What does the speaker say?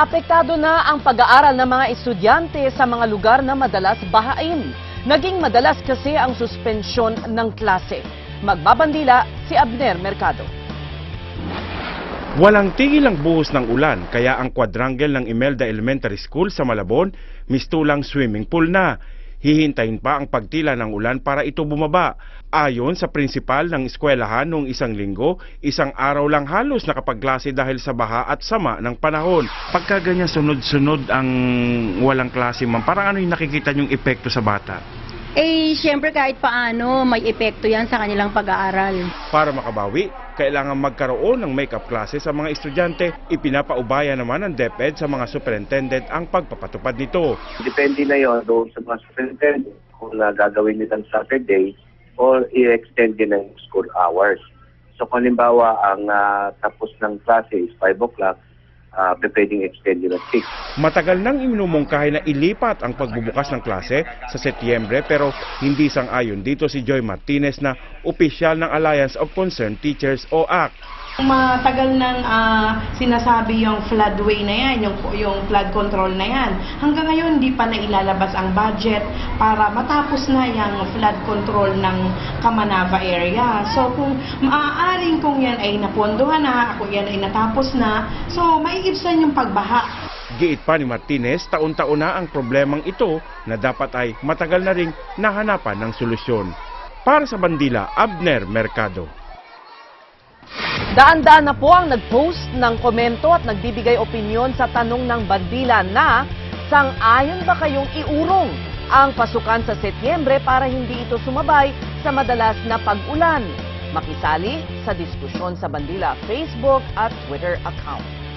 Apektado na ang pag-aaral ng mga estudyante sa mga lugar na madalas bahain. Naging madalas kasi ang suspensyon ng klase. Magbabandila si Abner Mercado. Walang tigil ang buhos ng ulan kaya ang quadrangle ng Imelda Elementary School sa Malabon mistulang swimming pool na. Hihintayin pa ang pagtila ng ulan para ito bumaba. Ayon sa prinsipal ng eskwelahan noong isang linggo, isang araw lang halos nakapagklase dahil sa baha at sama ng panahon. Pagka ganyan sunod-sunod ang walang klase ma'am, parang ano yung nakikita yung epekto sa bata? Eh, syempre kahit paano, may epekto yan sa kanilang pag-aaral. Para makabawi, kailangan magkaroon ng makeup classes sa mga estudyante. Ipinapaubaya naman ng DepEd sa mga superintendent ang pagpapatupad nito. Depende na yon doon sa mga superintendent kung na gagawin nilang Saturday or i-extend din ng school hours. So kung halimbawa ang ah, tapos ng klase is 5 o'clock, uh, pwedeng extend yun at 6. Matagal nang iminumungkahi na ilipat ang pagbubukas ng klase sa Setyembre pero hindi sang-ayon dito si Joy Martinez na opisyal ng Alliance of Concerned Teachers o ACT. Matagal nang ah, sinasabi yung floodway na yan, yung, yung flood control na yan. Hanggang ngayon, hindi pa nailalabas ang budget para matapos na yung flood control ng Kamanava area. So, kung maaaring kung yan ay napondohan na, kung yan ay natapos na, so maiibsan yung pagbaha. Giit pa ni Martinez, taon-taon na ang problemang ito na dapat ay matagal na ring nahanapan ng solusyon. Para sa Bandila, Abner Mercado. Daan-daan na po ang nag-post ng komento at nagbibigay opinyon sa tanong ng bandila na sang-ayon ba kayong iurong ang pasukan sa Setyembre para hindi ito sumabay sa madalas na pag-ulan? Makisali sa diskusyon sa Bandila Facebook at Twitter account.